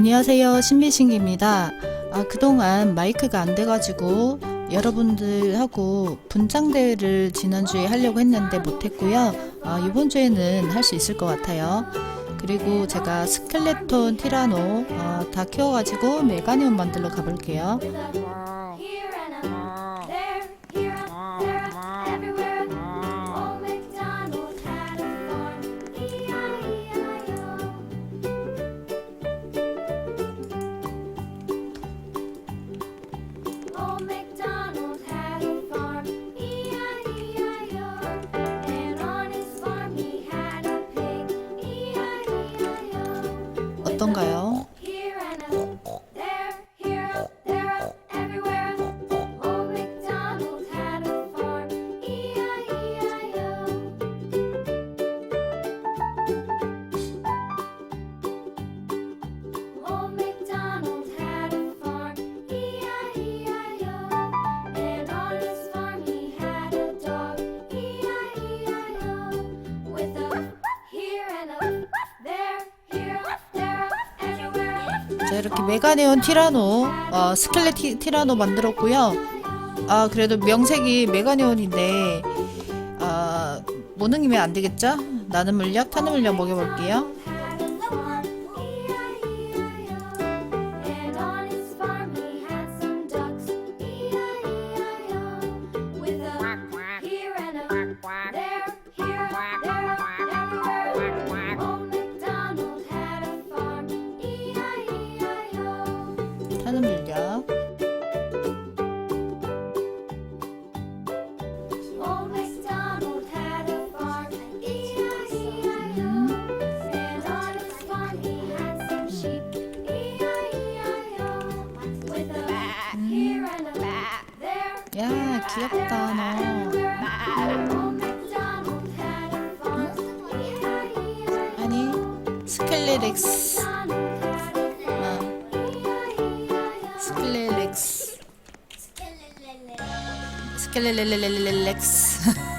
안녕하세요. 신비신기입니다. 아, 그동안 마이크가 안 돼가지고 여러분들하고 분장대회를 지난주에 하려고 했는데 못했고요. 아, 이번 주에는 할 수 있을 것 같아요. 그리고 제가 스켈레톤 티라노 어, 다 키워가지고 메가니온 만들러 가볼게요 어떤가요? 이렇게 메가니온 티라노 어, 스켈레 티, 티라노 만들었고요 아 그래도 명색이 메가니온인데 아 모능이면 안 되겠죠? 나는 물약 타는 물약 먹여볼게요 귀엽다 너 E-I-E-I-O. 아니 스켈레렉스 어, E-I-E-I-O. 스켈레렉스 스켈레레레레렉스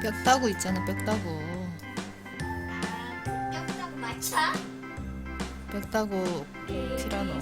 뼈 따고 있잖아 뼈 따고. 아, 뼈다고 맞춰? 뼈 따고 티라노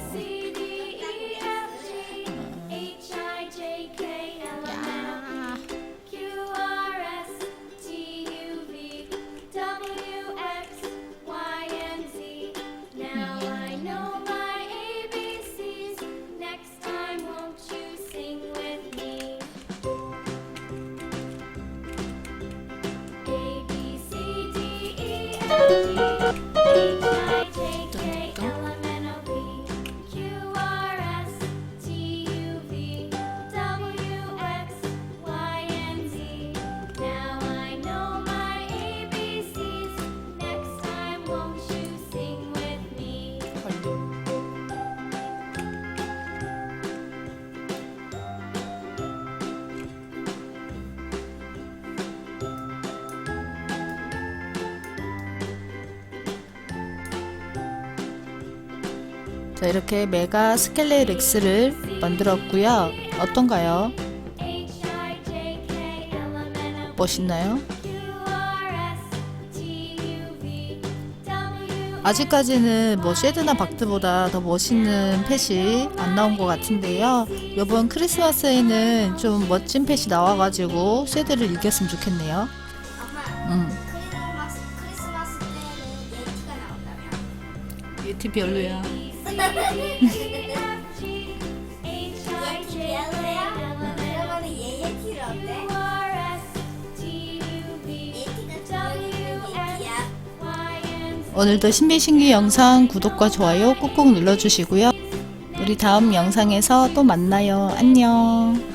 자 이렇게 메가 스켈레렉스를 만들었고요 어떤가요? 멋있나요? 아직까지는 뭐 쉐드나 박드보다 더 멋있는 펫이 안 나온 것 같은데요. 이번 크리스마스에는 좀 멋진 펫이 나와가지고 쉐드를 이겼으면 좋겠네요. 엄마, 음, 크리스마스, 크리스마스 때는 예티가 나온다며? 예티 별로야. 오늘도 신비신기 영상 구독과 좋아요 꾹꾹 눌러주시고요. 우리 다음 영상에서 또 만나요. 안녕.